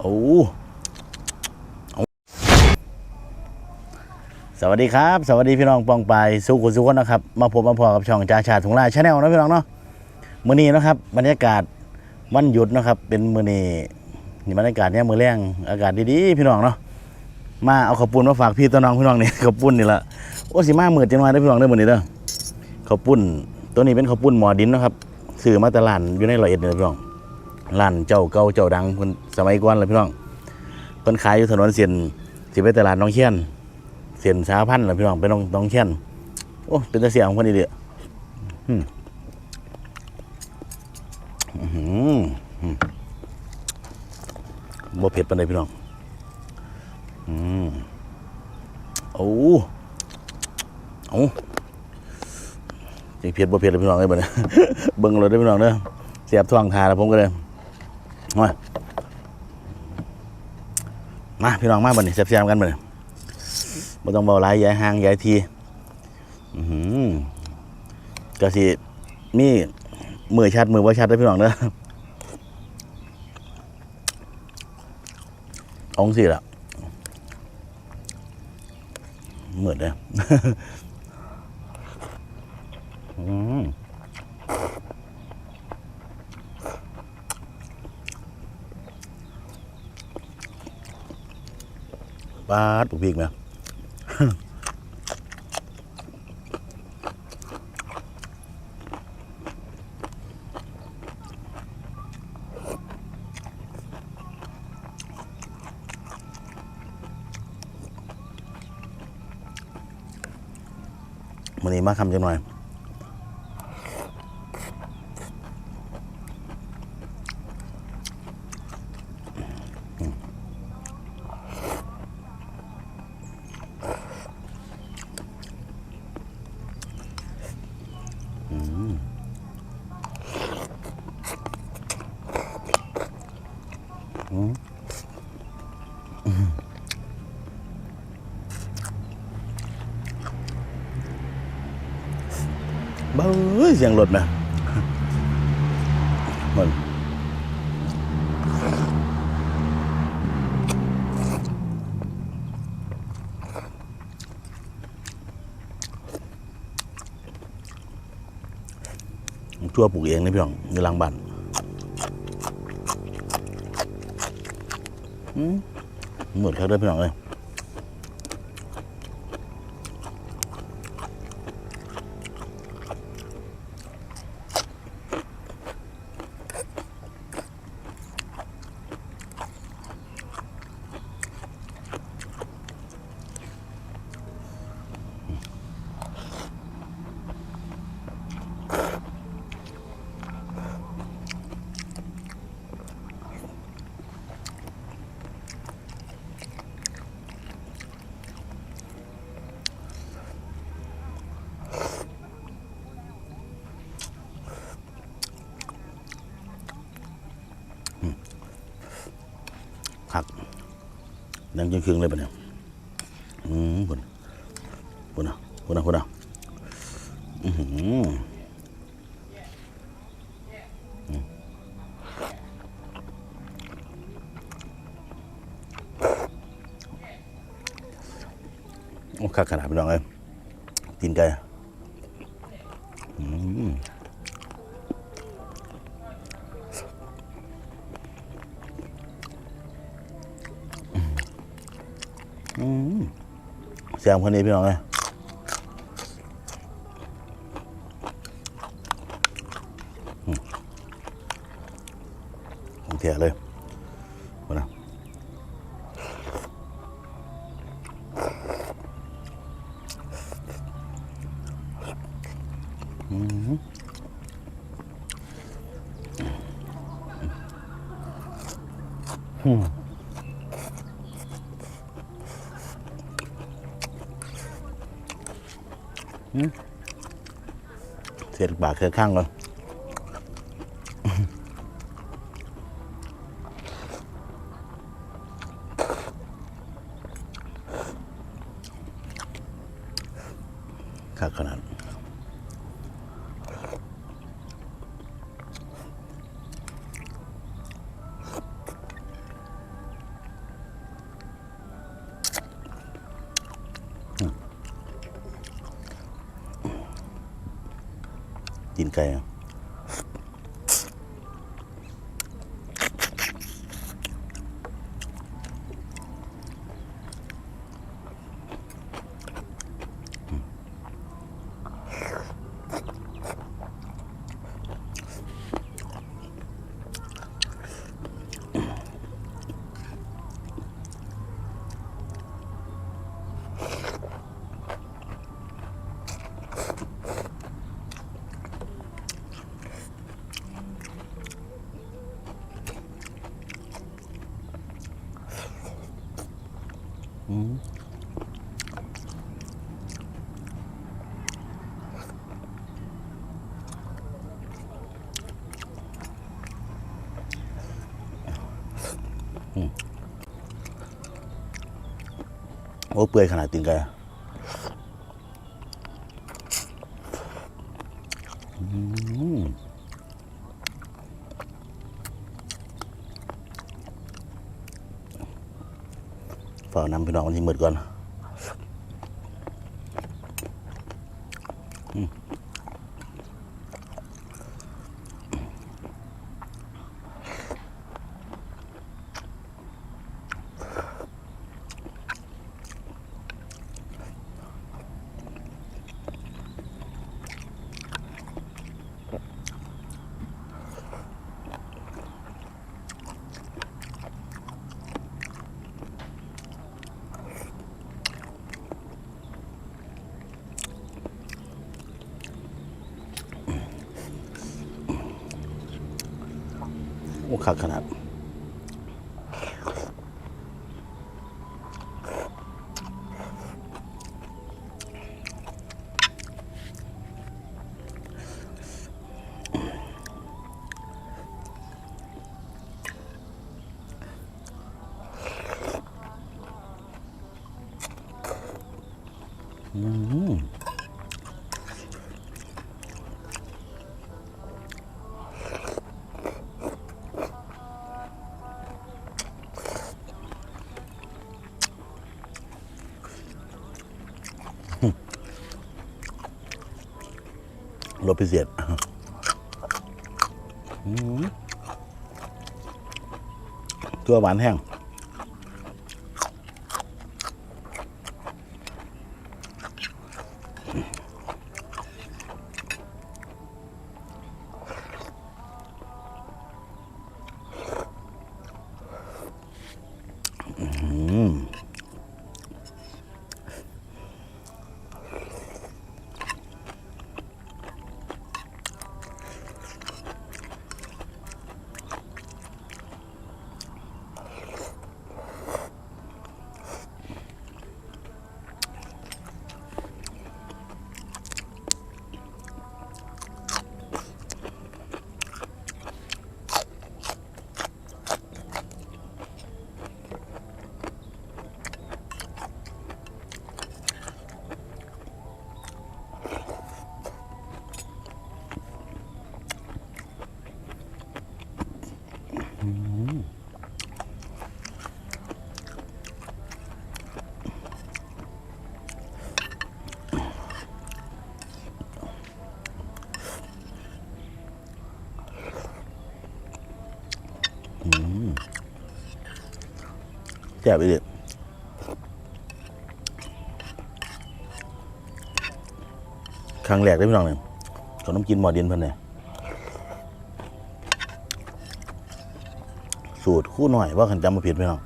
โอ้สวัสดีครับ สวัสดีพี่น้องปองไปายสุขุสุขคนนะครับ มาพบมาพอกับช่องจ่าชาติถุงลายชาแนลนะพี่น้องเนาะมื้อนี้นะครับบรรยากาศวันหยุดนะครับ เป็นมื้อนี้นี่บรรยากาศเนี่ยมื้อแรงอากาศดีๆพี่น้องเนาะมาเอาข้าวปุ้นมาฝากพี่ตัวน้องพี่น้องนี่ข้าวปุ้นนี่ละโอ้สิมาหมืดจังหน่อยเด้พี่น้องเด้อมื้อนี้เด้อข้าวปุ้นตัวนี้เป็นข้าวปุ้นหมอดินนะครับซื้อมาต่ร้านอยู่ในร้อยเอ็ดนี่แหละพี่น้อง ร้านเจ้าเก่าเจ้าดังเพิ่นสมัยก่อนเลยพี่น้องเพิ่นขายอยู่ถนนเสียนสิไปตลาดน้องเชียนเสียนสาพันธ์ล่ะพี่น้องไปน้องน้องเชียนโอ้เป็นตาเสียของเพิ่นนี่เด้ออืมอื้อหืออืมบ่เผ็ดปานใดพี่น้อง อืมโอ้โอ้จิเพียรบ่เพียรเลยพี่น้องเลยบ่เนี่ยเบิ่งเลยเด้พี่น้องเด้อเสียบท้องทาแล้วผมก็เลย มามาพี่น้องมาบ่เนี่ยเสียบๆกันบ่เนี่ยบ่ต้องเบาหลายย้ายห่างย้ายทีอือหือก็สิมีมือชัดมือบ่ชัดเด้อพี่น้องเด้อองซี่ล่ะเหมือนเลยอืม ปาดปุกพีกไหมมันนี้มาคำจังหน่อย เบ้ยเสียงรถนะมันทั่วปลูกเองนี่พี่น้องในหลังบ้านหมดครับเด้อพี่น้องเอ้ย นังยังคืงเลยปะเนี่ยอืมขุนพุ่นอะขุนอะขุนอะอืมโอ้คักขนาดพี่น้องเลยกินไก่ แซมคนนี้พี่น้องเลยอืมของแท้เลยมานะอืมอืม เสียดปากเสียดข้างเลยขนาด ตีนไก่ โอ้เปื่อยขนาดตีนไก่อะอืม ฝาน้ำพี่น้องมันที่มืดก่อน โอ้คักขนา ดอืมร แจ่บไปเลยครั้งแรกได้พี่น้องเนี่ยขนมกินหมอดินเพิ่นเนี่ยสูตรคู่หน่อยว่าขันจำมาผิดพี่น้อง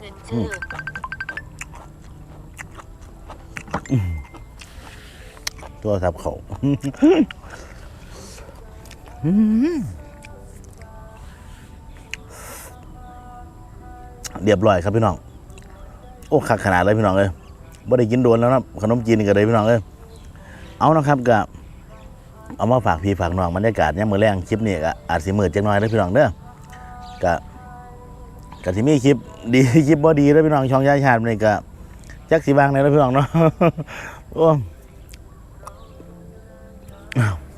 เดซเซนเจอร์ตัวทับเขาเรียบร้อยครับพี่น้อง โอ้คักขนาดเลยพี่น้องเลยบ่ได้กินโดนแล้วนะขนมจีนนี่ก็เลยพี่น้องเลยเอานะครับกับเอามาฝากพี่ฝากน้องบรรยากาศเนี่ยามมือแรงคลิปนี้ก็อาจสิมืดจังน้อยเลยพี่น้องเด้อก็ ก็สิมีคลิปดีคลิปบ่ดีแล้วพี่น้องช่องยาชาตินี่ก็จักสีบางเลยแล้วพี่น้องเนาะโอ้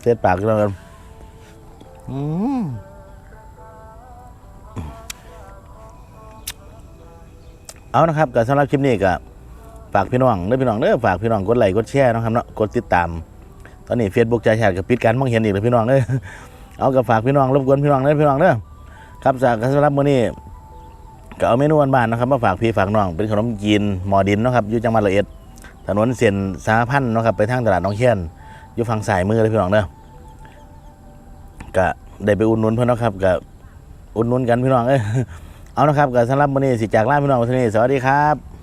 เสียปากกันแล้วกันอืมเอานะครับก็สำหรับคลิปนี้ก็ฝากพี่น้องเด้อพี่น้องเด้อฝากพี่น้องกดไลค์กดแชร์นะครับเนาะกดติดตาม ตอนนี้ Facebook ใจแชร์กับปิดการมองเห็นอีกเลยพี่น้องเด้อเอากับฝากพี่น้องรบกวนพี่น้องเด้อพี่น้องเด้อครับจากสำหรับมื้อนี้ ก็เอาเมนูบ้านๆนะครับมาฝากพี่ฝากน้องเป็นขนมจีนหมอดินนะครับอยู่จังหวัดร้อยเอ็ดถนนเส้นสาพันธ์นะครับไปทางตลาดน้องเชียนอยู่ฝั่งสายมือเลยพี่น้องเนาะก็ได้ไปอุดหนุนเพื่อนนะครับก็อุดหนุนกันพี่น้องเอ้ยเอานะครับก็สำหรับวันนี้สิจากลาพี่น้องวันนี้สวัสดีครับ